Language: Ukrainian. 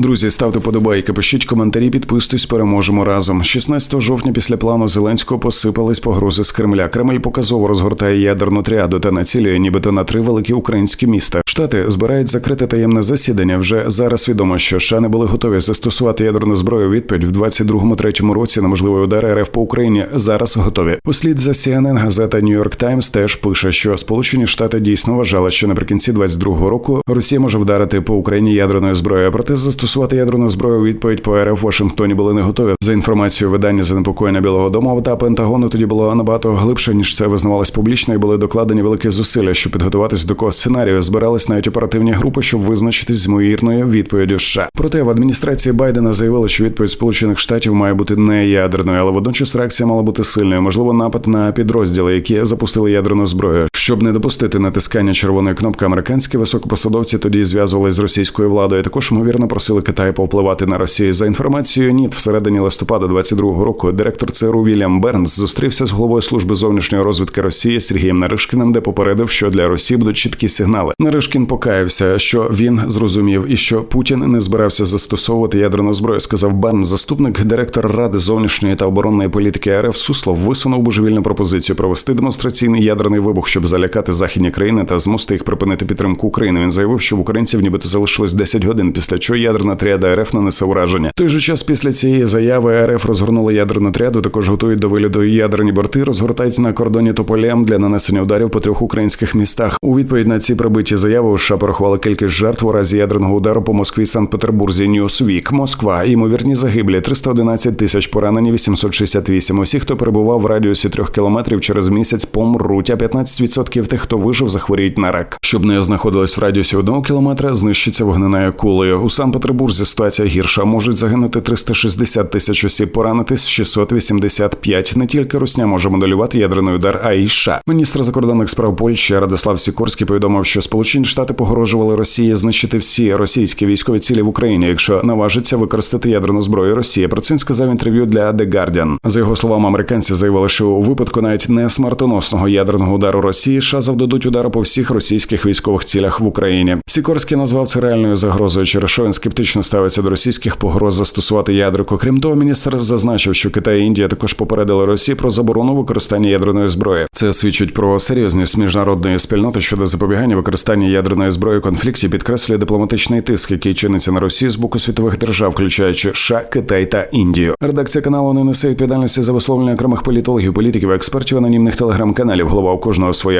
Друзі, ставте подобайки, пишіть коментарі, підписуйтесь, переможемо разом. 16 жовтня після плану Зеленського посипались погрози з Кремля. Кремль показово розгортає ядерну тріаду та націлює, нібито на три великі українські міста. Штати збирають закрите таємне засідання. Вже зараз відомо, що США не були готові застосувати ядерну зброю. Відповідь в 22-3 році на можливий удар РФ по Україні зараз готові. Услід за CNN газета New York Times теж пише, що Сполучені Штати дійсно вважали, що наприкінці 22-го року Росія може вдарити по Україні ядерною зброєю. Проте застосувати ядерну зброю відповідь по РФ Вашингтоні були не готові. За інформацією видання занепокоєння Білого Дому та Пентагону тоді було набагато глибше ніж це визнавалось публічно, і були докладені великі зусилля, щоб підготуватись до кого сценарію. Збирались навіть оперативні групи, щоб визначитись з ймовірною відповіддю США. Проте в адміністрації Байдена заявили, що відповідь Сполучених Штатів має бути не ядерною, але водночас реакція мала бути сильною. Можливо, напад на підрозділи, які запустили ядерну зброю. Щоб не допустити натискання червоної кнопки, американські високопосадовці тоді зв'язувалися з російською владою. Також ймовірно просили Китай повпливати на Росію. За інформацією НІТ, всередині листопада 22-го року директор ЦРУ Вільям Бернс зустрівся з головою служби зовнішньої розвідки Росії Сергієм Наришкіним, де попередив, що для Росії будуть чіткі сигнали. Наришкін покаявся, що він зрозумів і що Путін не збирався застосовувати ядерну зброю. Сказав Бернс, заступник директора ради зовнішньої та оборонної політики РФ Суслов висунув божевільну пропозицію провести демонстраційний ядерний вибух, щоб залякати західні країни та змусити їх припинити підтримку України. Він заявив, що в українців нібито залишилось 10 годин, після чого ядерна тріада РФ нанесе ураження. Той же час після цієї заяви РФ розгорнули ядерну тріаду. Також готують до виліту ядерні борти, розгортають на кордоні тополям для нанесення ударів по трьох українських містах. У відповідь на ці прибиті заяви США порахували кількість жертв у разі ядерного удару по Москві, Санкт-Петербурзі, Ньюсвік, Москва. Ймовірні загиблі 311 тисяч поранені, 868. Усі, хто перебував в радіусі трьох кілометрів через місяць, помруть. А 15% тих, хто вижив, захворіють на рак. Щоб не знаходились в радіусі одного кілометра, знищиться вогненою кулею. У Санкт-Петербурзі ситуація гірша. Можуть загинути 360 тисяч осіб, поранитись 685. Не тільки Русня може моделювати ядерний удар, а й США. Міністр закордонних справ Польщі Радослав Сікорський повідомив, що Сполучені Штати погрожували Росії знищити всі російські військові цілі в Україні, якщо наважиться використати ядерну зброю Росії. Про це сказав інтерв'ю для The Guardian. За його словами, американці заявили, що у випадку навіть не смертоносного ядерного удару Росії США завдадуть удару по всіх російських військових цілях в Україні. Сікорський назвав це реальною загрозою, через що він скептично ставиться до російських погроз застосувати ядрику. Крім того, міністр зазначив, що Китай і Індія також попередили Росії про заборону використання ядерної зброї. Це свідчить про серйозність міжнародної спільноти щодо запобігання використання ядерної зброї у конфлікті, підкреслює дипломатичний тиск, який чиниться на Росію з боку світових держав, включаючи США, Китай та Індію. Редакція каналу не несе відповідальності за висловлення окремих політологів, політиків, експертів, анонімних телеграм-каналів. Голова у кожного своя